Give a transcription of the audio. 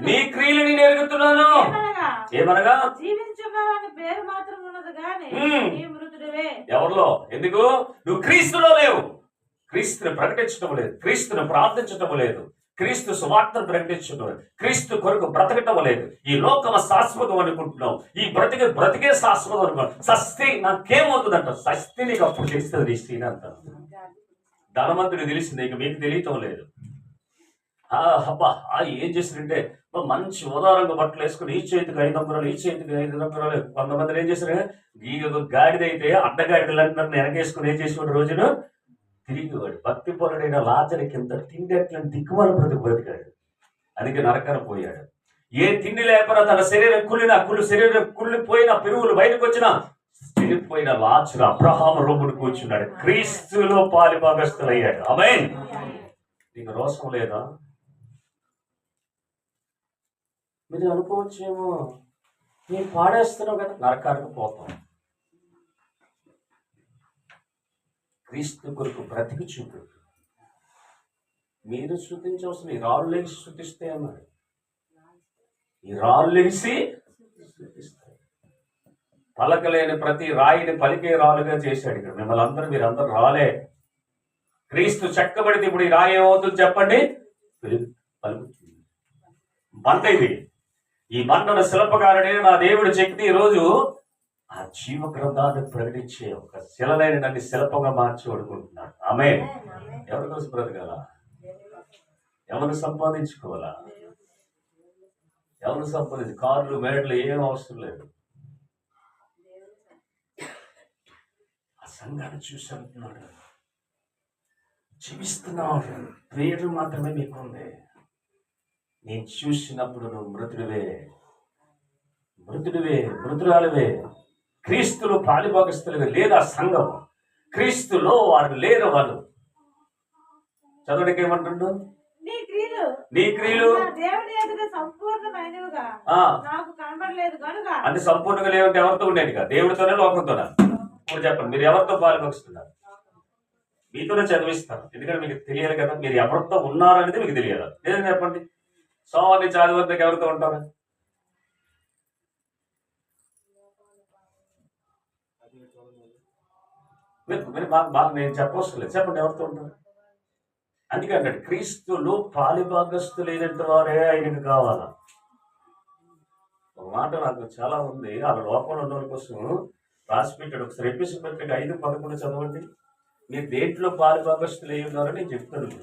నీ క్రియలు నేను ఎరుగుతున్నాను. ఏమనగా, ఏమనగా? జీవించున్నావని పేరు మాత్రం ఉన్నది గాని మ్మ్. నీ మృతుడివే. ఎవరిలో? ఎందుకు? నువ్వు క్రీస్తులో లేవు. క్రీస్తుని ప్రకటించడం లేదు. క్రీస్తుని ప్రార్థించటం లేదు. క్రీస్తు సువార్తను ప్రకటించడం లేదు. క్రీస్తు కొరకు బ్రతకటం లేదు. ఈ లోకమ శాశ్వతం అనుకుంటున్నావు. ఈ బ్రతికే బ్రతికే శాశ్వతం అనుకున్నావు సస్తి నాకేమవుతుందంట? సస్తి నీకు అప్పుడు తెలుస్తుంది నీ స్త్రీని ధనవంతుడికి తెలిసింది ఇక మీకు తెలియటం లేదు. అబ్బా ఏం చేశారంటే మంచి ఉదారంగా బట్టలు వేసుకుని ఈ చేతికి ఐదు వందలు ఈ చేతికి ఐదు వందలు కొంతమంది ఏం చేశారు? ఈ గాడిదైతే అడ్డగాడిదలు అంటున్నారు వెనకేసుకుని ఏం చేసేవాడు రోజును? తిరిగివాడు. భక్తి పొరడైన లాచరి కింద తిండి అట్లా దిక్కుమాల బ్రతుకు బ్రతికాడు. అందుకే నరకన పోయాడు. ఏ తిండి లేకపోయినా తన శరీరం కుళ్ళిన కుళ్ళు శరీరం కుళ్ళిపోయిన పెరుగులు బయటకు వచ్చినా వెళ్ళిపోయిన లాచురు అబ్రహాం రొమ్ముడు కూర్చున్నాడు. క్రీస్తులో పాలిభాగస్తులయ్యాడు అమే నీకు రోషం లేదా? మీరు అనుకోవచ్చేమో. నేను పాడేస్తున్నావు కదా. నరకానికి పోతాం. క్రీస్తు కొరకు బ్రతికి చూపు. మీరు శృతించవలసిన ఈ రాళ్ళు లేచి శృతిస్తే అన్నాడు ఈ రాళ్ళు లేచి శృతిస్తే పలకలేని ప్రతి రాయిని పలికే రాలుగా చేశాడు ఇక్కడ. మిమ్మల్ని అందరూ మీరందరూ రాలే. క్రీస్తు చెక్కబడితే ఇప్పుడు ఈ రాయి ఏమవుతుంది చెప్పండి? పలుకుతుంది బండ ఇది. ఈ బండను శిల్పకారుడే నా దేవుడు చెక్కి ఈ రోజు ఆ జీవ గ్రంథాన్ని ప్రకటించే ఒక శిలలైన నన్ను శిల్పంగా మార్చి వడుకుంటున్నాడు ఆమె ఎవరి కోసం బ్రతకాల? ఎవరు సంపాదించుకోవాలా? ఎవరు సంపాదించు కార్లు మేడలు ఏం అవసరం లేదు. సంఘాన్ని చూసి అంటున్నాడు జీవిస్తున్నావు పేరు మాత్రమే మీకుంది. నేను చూసినప్పుడు నువ్వు మృతుడివే. మృతుడివే మృతురాలివే. క్రీస్తులు పాలిభాగస్తులుగా లేదా సంఘం. క్రీస్తులో వారు లేరు వాళ్ళు చదవడానికి ఏమంటుండు నీ క్రియలు? సంపూర్ణమైనవిగా. నాకు కనబడలేదు కనుక. అన్ని సంపూర్ణంగా లేవంటే ఎవరితో ఉండేది దేవుడితోనే లోకంతోనే? ఇప్పుడు చెప్పండి మీరు ఎవరితో పాలుభాగస్తున్నారు మీతోనే చదివిస్తారు ఎందుకంటే మీకు తెలియదు కదా మీరు ఎవరితో ఉన్నారనేది మీకు తెలియదు లేదని చెప్పండి. సోమవారం నుంచి ఆదివారం ఎవరితో ఉంటారు? మీరు మాకు బాగా నేను చెప్పవసరం లేదు. చెప్పండి ఎవరితో ఉంటారు? అందుకే అన్నాడు క్రీస్తులు పాలిభాగస్తులైనటువంటి వారే ఆయనకు కావాలా? ఒక మాట నాకు చాలా ఉంది. ఆ లోపల ఉన్న వాళ్ళ కోసం రాసి పెట్టాడు ఒకసారి ఎపిసి పత్రిక ఐదు పదకొండు చదవండి. మీరు దేంట్లో పాలిభాగస్తులు అయ్యి ఉన్నారని నేను చెప్తాను.